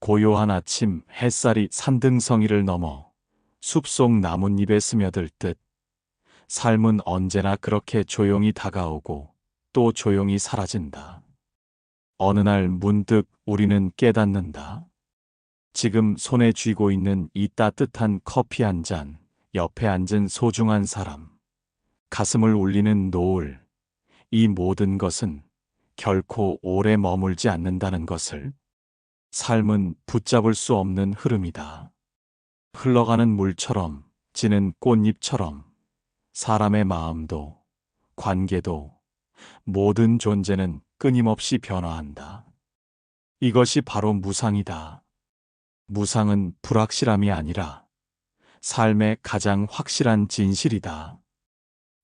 고요한 아침 햇살이 산등성이를 넘어 숲속 나뭇잎에 스며들 듯 삶은 언제나 그렇게 조용히 다가오고 또 조용히 사라진다. 어느 날 문득 우리는 깨닫는다. 지금 손에 쥐고 있는 이 따뜻한 커피 한 잔, 옆에 앉은 소중한 사람, 가슴을 울리는 노을, 이 모든 것은 결코 오래 머물지 않는다는 것을 삶은 붙잡을 수 없는 흐름이다. 흘러가는 물처럼, 지는 꽃잎처럼, 사람의 마음도, 관계도, 모든 존재는 끊임없이 변화한다. 이것이 바로 무상이다. 무상은 불확실함이 아니라 삶의 가장 확실한 진실이다.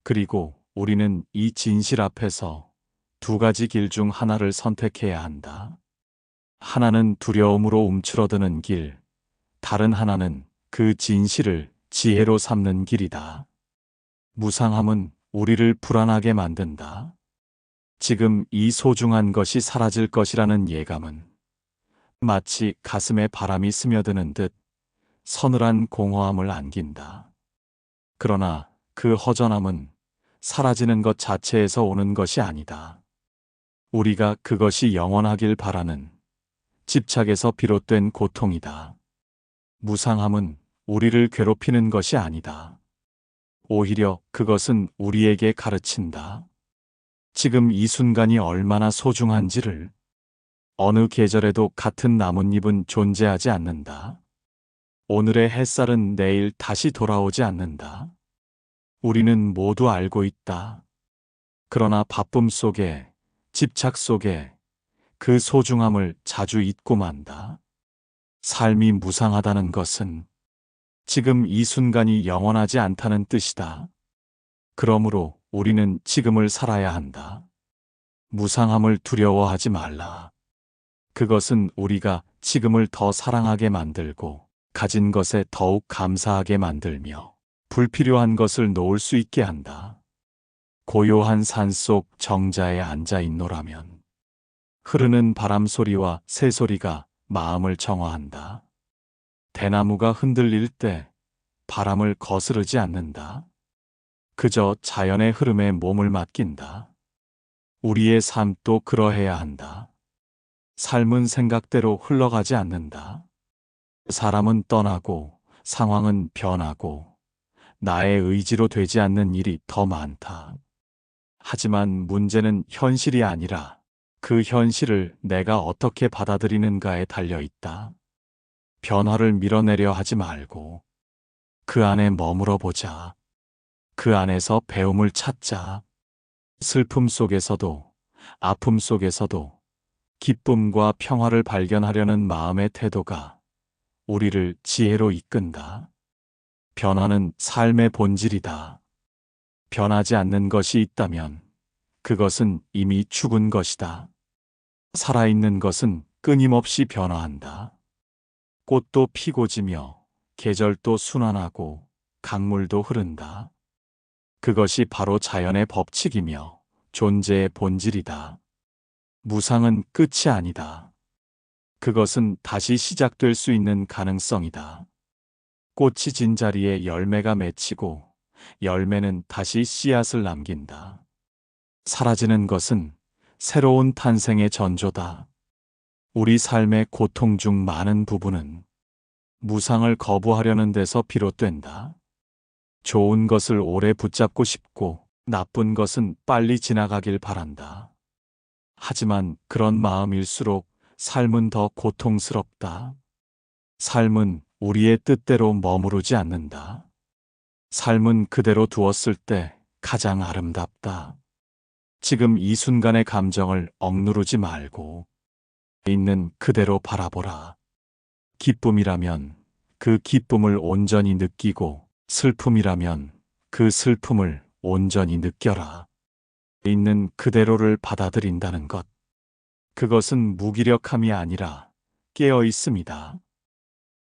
그리고 우리는 이 진실 앞에서 두 가지 길 중 하나를 선택해야 한다. 하나는 두려움으로 움츠러드는 길, 다른 하나는 그 진실을 지혜로 삼는 길이다. 무상함은 우리를 불안하게 만든다. 지금 이 소중한 것이 사라질 것이라는 예감은 마치 가슴에 바람이 스며드는 듯 서늘한 공허함을 안긴다. 그러나 그 허전함은 사라지는 것 자체에서 오는 것이 아니다. 우리가 그것이 영원하길 바라는 집착에서 비롯된 고통이다. 무상함은 우리를 괴롭히는 것이 아니다. 오히려 그것은 우리에게 가르친다. 지금 이 순간이 얼마나 소중한지를 어느 계절에도 같은 나뭇잎은 존재하지 않는다. 오늘의 햇살은 내일 다시 돌아오지 않는다. 우리는 모두 알고 있다. 그러나 바쁨 속에, 집착 속에 그 소중함을 자주 잊고 만다. 삶이 무상하다는 것은 지금 이 순간이 영원하지 않다는 뜻이다. 그러므로 우리는 지금을 살아야 한다. 무상함을 두려워하지 말라. 그것은 우리가 지금을 더 사랑하게 만들고 가진 것에 더욱 감사하게 만들며 불필요한 것을 놓을 수 있게 한다. 고요한 산속 정자에 앉아 있노라면 흐르는 바람 소리와 새 소리가 마음을 정화한다. 대나무가 흔들릴 때 바람을 거스르지 않는다. 그저 자연의 흐름에 몸을 맡긴다. 우리의 삶도 그러해야 한다. 삶은 생각대로 흘러가지 않는다. 사람은 떠나고 상황은 변하고 나의 의지로 되지 않는 일이 더 많다. 하지만 문제는 현실이 아니라 그 현실을 내가 어떻게 받아들이는가에 달려 있다. 변화를 밀어내려 하지 말고 그 안에 머물어 보자. 그 안에서 배움을 찾자. 슬픔 속에서도 아픔 속에서도 기쁨과 평화를 발견하려는 마음의 태도가 우리를 지혜로 이끈다. 변화는 삶의 본질이다. 변하지 않는 것이 있다면 그것은 이미 죽은 것이다. 살아있는 것은 끊임없이 변화한다. 꽃도 피고 지며 계절도 순환하고 강물도 흐른다. 그것이 바로 자연의 법칙이며 존재의 본질이다. 무상은 끝이 아니다. 그것은 다시 시작될 수 있는 가능성이다. 꽃이 진 자리에 열매가 맺히고 열매는 다시 씨앗을 남긴다. 사라지는 것은 새로운 탄생의 전조다. 우리 삶의 고통 중 많은 부분은 무상을 거부하려는 데서 비롯된다. 좋은 것을 오래 붙잡고 싶고 나쁜 것은 빨리 지나가길 바란다. 하지만 그런 마음일수록 삶은 더 고통스럽다. 삶은 우리의 뜻대로 머무르지 않는다. 삶은 그대로 두었을 때 가장 아름답다. 지금 이 순간의 감정을 억누르지 말고 있는 그대로 바라보라. 기쁨이라면 그 기쁨을 온전히 느끼고 슬픔이라면 그 슬픔을 온전히 느껴라. 있는 그대로를 받아들인다는 것. 그것은 무기력함이 아니라 깨어 있습니다.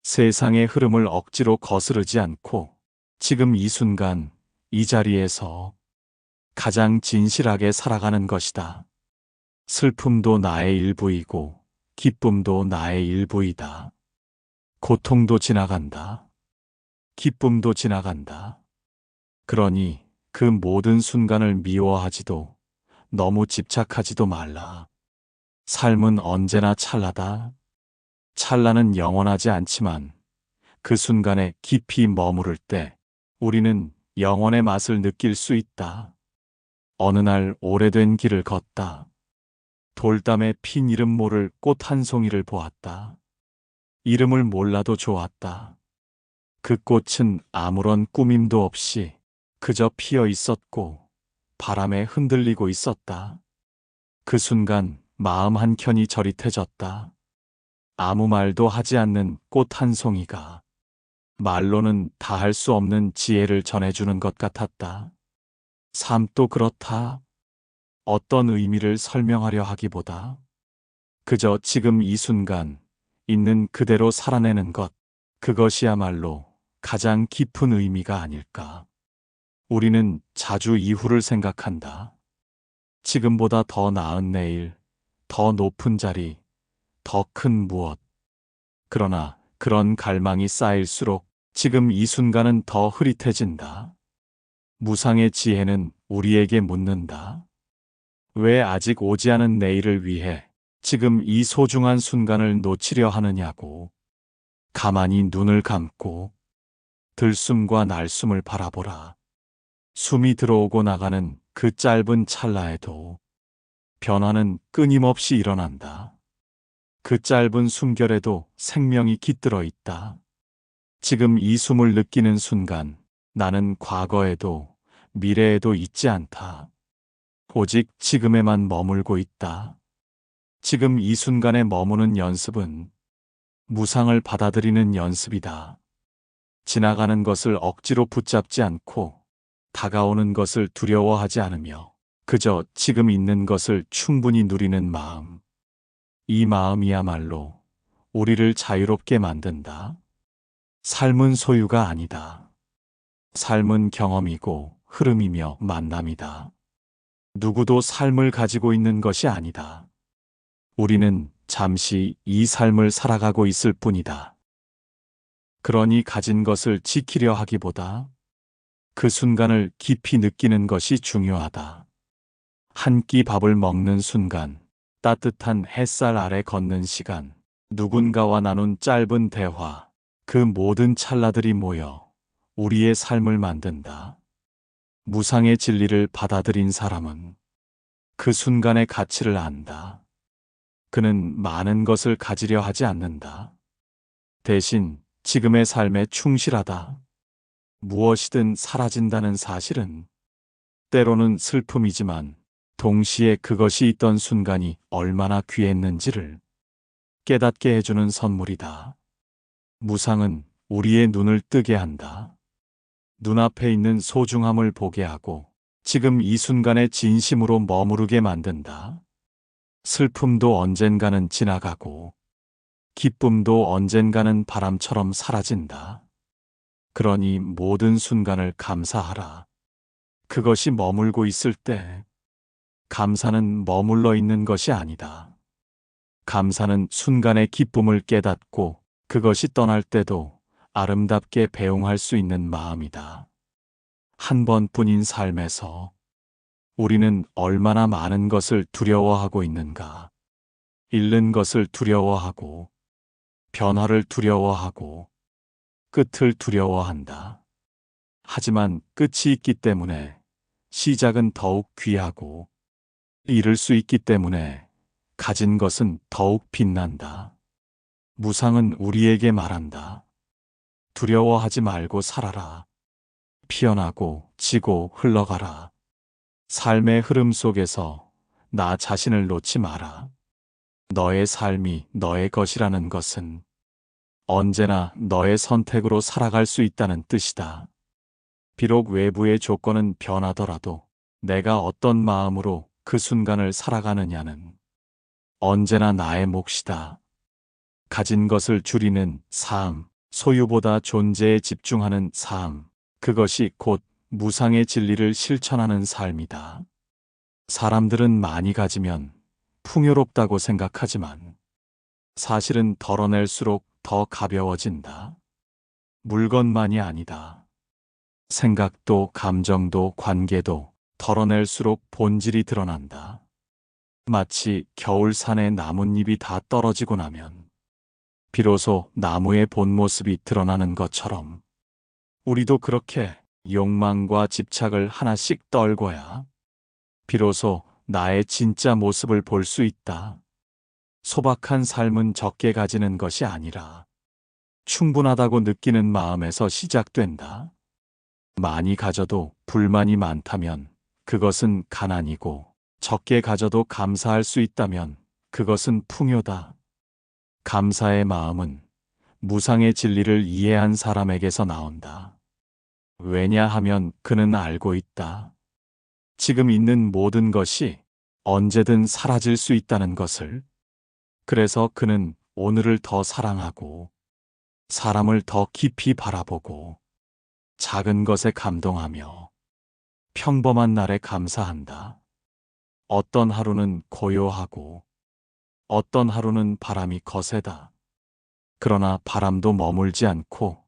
세상의 흐름을 억지로 거스르지 않고 지금 이 순간 이 자리에서 가장 진실하게 살아가는 것이다. 슬픔도 나의 일부이고 기쁨도 나의 일부이다. 고통도 지나간다. 기쁨도 지나간다. 그러니 그 모든 순간을 미워하지도 너무 집착하지도 말라. 삶은 언제나 찰나다. 찰나는 영원하지 않지만 그 순간에 깊이 머무를 때 우리는 영원의 맛을 느낄 수 있다. 어느 날 오래된 길을 걷다. 돌담에 핀 이름 모를 꽃 한 송이를 보았다. 이름을 몰라도 좋았다. 그 꽃은 아무런 꾸밈도 없이 그저 피어 있었고 바람에 흔들리고 있었다. 그 순간 마음 한켠이 저릿해졌다. 아무 말도 하지 않는 꽃 한 송이가 말로는 다 할 수 없는 지혜를 전해주는 것 같았다. 삶도 그렇다. 어떤 의미를 설명하려 하기보다 그저 지금 이 순간 있는 그대로 살아내는 것, 그것이야말로 가장 깊은 의미가 아닐까. 우리는 자주 이후를 생각한다. 지금보다 더 나은 내일, 더 높은 자리, 더 큰 무엇. 그러나 그런 갈망이 쌓일수록 지금 이 순간은 더 흐릿해진다. 무상의 지혜는 우리에게 묻는다. 왜 아직 오지 않은 내일을 위해 지금 이 소중한 순간을 놓치려 하느냐고. 가만히 눈을 감고 들숨과 날숨을 바라보라. 숨이 들어오고 나가는 그 짧은 찰나에도 변화는 끊임없이 일어난다. 그 짧은 숨결에도 생명이 깃들어 있다. 지금 이 숨을 느끼는 순간 나는 과거에도 미래에도 있지 않다. 오직 지금에만 머물고 있다. 지금 이 순간에 머무는 연습은 무상을 받아들이는 연습이다. 지나가는 것을 억지로 붙잡지 않고 다가오는 것을 두려워하지 않으며 그저 지금 있는 것을 충분히 누리는 마음. 이 마음이야말로 우리를 자유롭게 만든다. 삶은 소유가 아니다. 삶은 경험이고 흐름이며 만남이다. 누구도 삶을 가지고 있는 것이 아니다. 우리는 잠시 이 삶을 살아가고 있을 뿐이다. 그러니 가진 것을 지키려 하기보다 그 순간을 깊이 느끼는 것이 중요하다. 한 끼 밥을 먹는 순간, 따뜻한 햇살 아래 걷는 시간, 누군가와 나눈 짧은 대화, 그 모든 찰나들이 모여 우리의 삶을 만든다. 무상의 진리를 받아들인 사람은 그 순간의 가치를 안다. 그는 많은 것을 가지려 하지 않는다. 대신 지금의 삶에 충실하다. 무엇이든 사라진다는 사실은 때로는 슬픔이지만 동시에 그것이 있던 순간이 얼마나 귀했는지를 깨닫게 해주는 선물이다. 무상은 우리의 눈을 뜨게 한다. 눈앞에 있는 소중함을 보게 하고 지금 이 순간에 진심으로 머무르게 만든다. 슬픔도 언젠가는 지나가고 기쁨도 언젠가는 바람처럼 사라진다. 그러니 모든 순간을 감사하라. 그것이 머물고 있을 때 감사는 머물러 있는 것이 아니다. 감사는 순간의 기쁨을 깨닫고 그것이 떠날 때도 아름답게 배웅할 수 있는 마음이다. 한 번뿐인 삶에서 우리는 얼마나 많은 것을 두려워하고 있는가. 잃는 것을 두려워하고, 변화를 두려워하고, 끝을 두려워한다. 하지만 끝이 있기 때문에 시작은 더욱 귀하고, 잃을 수 있기 때문에 가진 것은 더욱 빛난다. 무상은 우리에게 말한다. 두려워하지 말고 살아라. 피어나고 지고 흘러가라. 삶의 흐름 속에서 나 자신을 놓지 마라. 너의 삶이 너의 것이라는 것은 언제나 너의 선택으로 살아갈 수 있다는 뜻이다. 비록 외부의 조건은 변하더라도 내가 어떤 마음으로 그 순간을 살아가느냐는 언제나 나의 몫이다. 가진 것을 줄이는 삶, 소유보다 존재에 집중하는 삶, 그것이 곧 무상의 진리를 실천하는 삶이다. 사람들은 많이 가지면 풍요롭다고 생각하지만 사실은 덜어낼수록 더 가벼워진다. 물건만이 아니다. 생각도 감정도 관계도 덜어낼수록 본질이 드러난다. 마치 겨울산의 나뭇잎이 다 떨어지고 나면 비로소 나무의 본 모습이 드러나는 것처럼 우리도 그렇게 욕망과 집착을 하나씩 떨궈야 비로소 나의 진짜 모습을 볼 수 있다. 소박한 삶은 적게 가지는 것이 아니라 충분하다고 느끼는 마음에서 시작된다. 많이 가져도 불만이 많다면 그것은 가난이고 적게 가져도 감사할 수 있다면 그것은 풍요다. 감사의 마음은 무상의 진리를 이해한 사람에게서 나온다. 왜냐하면 그는 알고 있다. 지금 있는 모든 것이 언제든 사라질 수 있다는 것을. 그래서 그는 오늘을 더 사랑하고 사람을 더 깊이 바라보고 작은 것에 감동하며 평범한 날에 감사한다. 어떤 하루는 고요하고 어떤 하루는 바람이 거세다. 그러나 바람도 머물지 않고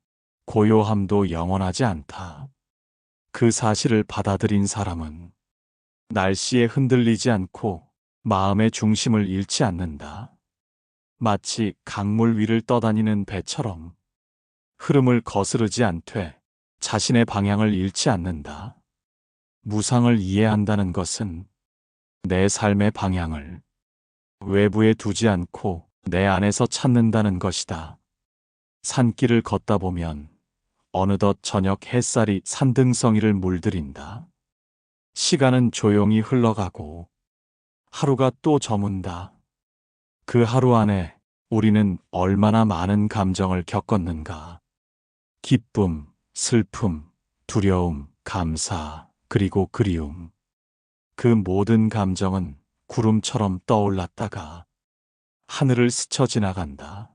고요함도 영원하지 않다. 그 사실을 받아들인 사람은 날씨에 흔들리지 않고 마음의 중심을 잃지 않는다. 마치 강물 위를 떠다니는 배처럼 흐름을 거스르지 않되 자신의 방향을 잃지 않는다. 무상을 이해한다는 것은 내 삶의 방향을 외부에 두지 않고 내 안에서 찾는다는 것이다. 산길을 걷다 보면 어느덧 저녁 햇살이 산등성이를 물들인다. 시간은 조용히 흘러가고 하루가 또 저문다. 그 하루 안에 우리는 얼마나 많은 감정을 겪었는가. 기쁨, 슬픔, 두려움, 감사, 그리고 그리움. 그 모든 감정은 구름처럼 떠올랐다가 하늘을 스쳐 지나간다.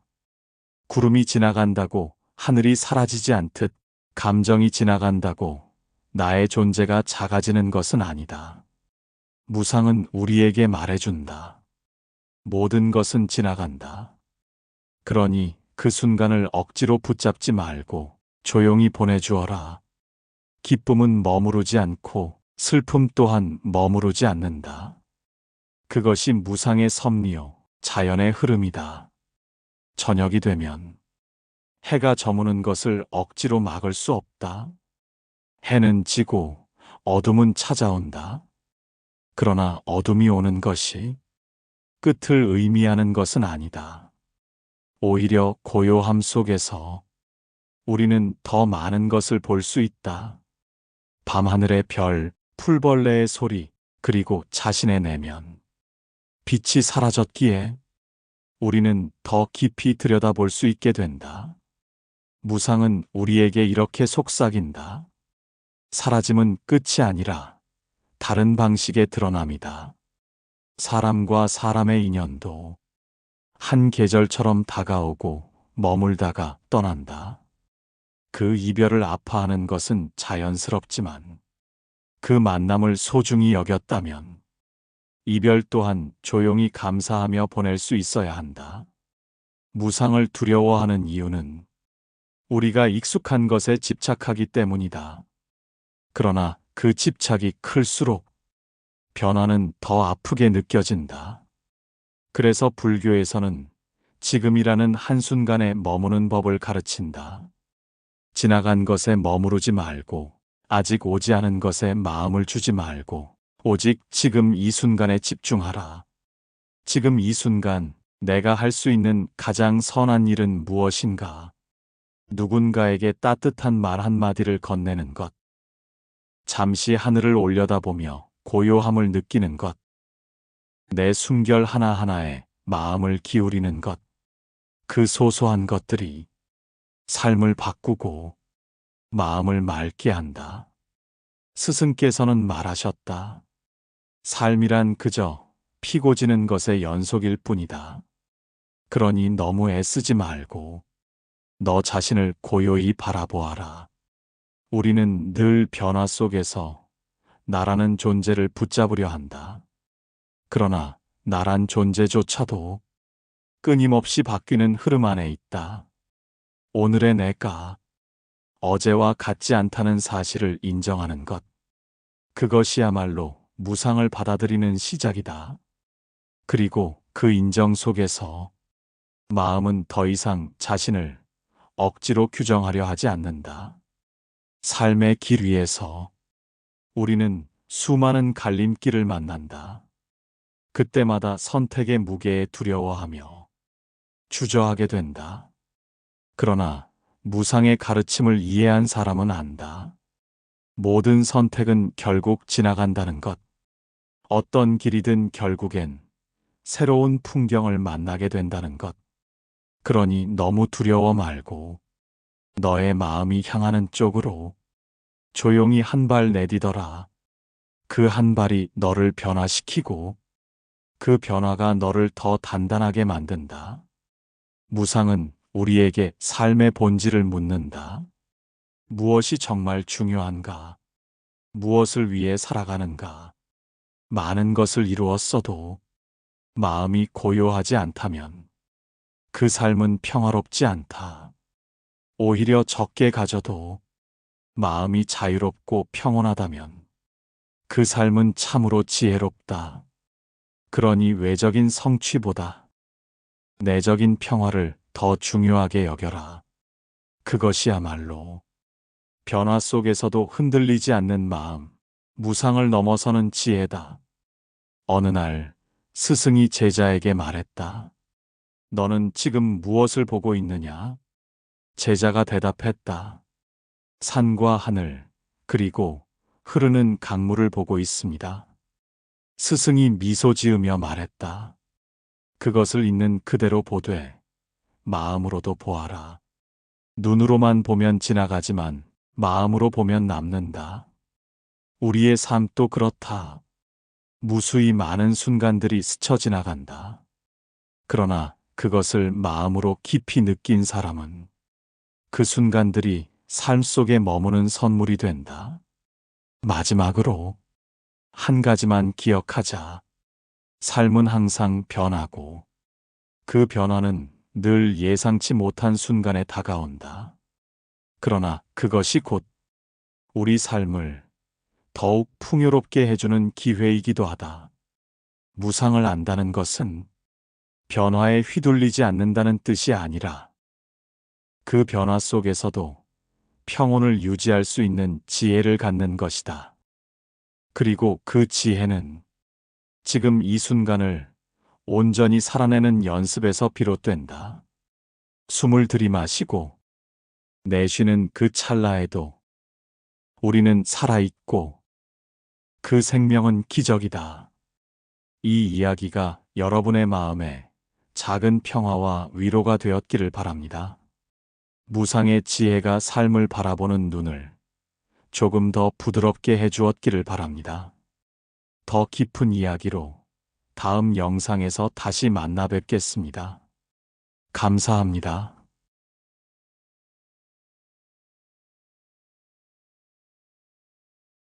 구름이 지나간다고 하늘이 사라지지 않듯 감정이 지나간다고 나의 존재가 작아지는 것은 아니다. 무상은 우리에게 말해준다. 모든 것은 지나간다. 그러니 그 순간을 억지로 붙잡지 말고 조용히 보내주어라. 기쁨은 머무르지 않고 슬픔 또한 머무르지 않는다. 그것이 무상의 섭리요, 자연의 흐름이다. 저녁이 되면 해가 저무는 것을 억지로 막을 수 없다. 해는 지고 어둠은 찾아온다. 그러나 어둠이 오는 것이 끝을 의미하는 것은 아니다. 오히려 고요함 속에서 우리는 더 많은 것을 볼 수 있다. 밤하늘의 별, 풀벌레의 소리, 그리고 자신의 내면. 빛이 사라졌기에 우리는 더 깊이 들여다볼 수 있게 된다. 무상은 우리에게 이렇게 속삭인다. 사라짐은 끝이 아니라 다른 방식의 드러남이다. 사람과 사람의 인연도 한 계절처럼 다가오고 머물다가 떠난다. 그 이별을 아파하는 것은 자연스럽지만 그 만남을 소중히 여겼다면 이별 또한 조용히 감사하며 보낼 수 있어야 한다. 무상을 두려워하는 이유는 우리가 익숙한 것에 집착하기 때문이다. 그러나 그 집착이 클수록 변화는 더 아프게 느껴진다. 그래서 불교에서는 지금이라는 한순간에 머무는 법을 가르친다. 지나간 것에 머무르지 말고 아직 오지 않은 것에 마음을 주지 말고 오직 지금 이 순간에 집중하라. 지금 이 순간 내가 할 수 있는 가장 선한 일은 무엇인가? 누군가에게 따뜻한 말 한마디를 건네는 것. 잠시 하늘을 올려다보며 고요함을 느끼는 것. 내 순결 하나하나에 마음을 기울이는 것. 그 소소한 것들이 삶을 바꾸고 마음을 맑게 한다. 스승께서는 말하셨다. 삶이란 그저 피고 지는 것의 연속일 뿐이다. 그러니 너무 애쓰지 말고 너 자신을 고요히 바라보아라. 우리는 늘 변화 속에서 나라는 존재를 붙잡으려 한다. 그러나 나란 존재조차도 끊임없이 바뀌는 흐름 안에 있다. 오늘의 내가 어제와 같지 않다는 사실을 인정하는 것. 그것이야말로 무상을 받아들이는 시작이다. 그리고 그 인정 속에서 마음은 더 이상 자신을 억지로 규정하려 하지 않는다. 삶의 길 위에서 우리는 수많은 갈림길을 만난다. 그때마다 선택의 무게에 두려워하며 주저하게 된다. 그러나 무상의 가르침을 이해한 사람은 안다. 모든 선택은 결국 지나간다는 것. 어떤 길이든 결국엔 새로운 풍경을 만나게 된다는 것. 그러니 너무 두려워 말고 너의 마음이 향하는 쪽으로 조용히 한 발 내디더라. 그 한 발이 너를 변화시키고 그 변화가 너를 더 단단하게 만든다. 무상은 우리에게 삶의 본질을 묻는다. 무엇이 정말 중요한가? 무엇을 위해 살아가는가? 많은 것을 이루었어도 마음이 고요하지 않다면 그 삶은 평화롭지 않다. 오히려 적게 가져도 마음이 자유롭고 평온하다면 그 삶은 참으로 지혜롭다. 그러니 외적인 성취보다 내적인 평화를 더 중요하게 여겨라. 그것이야말로 변화 속에서도 흔들리지 않는 마음, 무상을 넘어서는 지혜다. 어느 날 스승이 제자에게 말했다. 너는 지금 무엇을 보고 있느냐? 제자가 대답했다. 산과 하늘, 그리고 흐르는 강물을 보고 있습니다. 스승이 미소 지으며 말했다. 그것을 있는 그대로 보되 마음으로도 보아라. 눈으로만 보면 지나가지만 마음으로 보면 남는다. 우리의 삶도 그렇다. 무수히 많은 순간들이 스쳐 지나간다. 그러나 그것을 마음으로 깊이 느낀 사람은 그 순간들이 삶 속에 머무는 선물이 된다. 마지막으로 한 가지만 기억하자. 삶은 항상 변하고 그 변화는 늘 예상치 못한 순간에 다가온다. 그러나 그것이 곧 우리 삶을 더욱 풍요롭게 해주는 기회이기도 하다. 무상을 안다는 것은 변화에 휘둘리지 않는다는 뜻이 아니라 그 변화 속에서도 평온을 유지할 수 있는 지혜를 갖는 것이다. 그리고 그 지혜는 지금 이 순간을 온전히 살아내는 연습에서 비롯된다. 숨을 들이마시고 내쉬는 그 찰나에도 우리는 살아있고 그 생명은 기적이다. 이 이야기가 여러분의 마음에 작은 평화와 위로가 되었기를 바랍니다. 무상의 지혜가 삶을 바라보는 눈을 조금 더 부드럽게 해주었기를 바랍니다. 더 깊은 이야기로 다음 영상에서 다시 만나 뵙겠습니다. 감사합니다.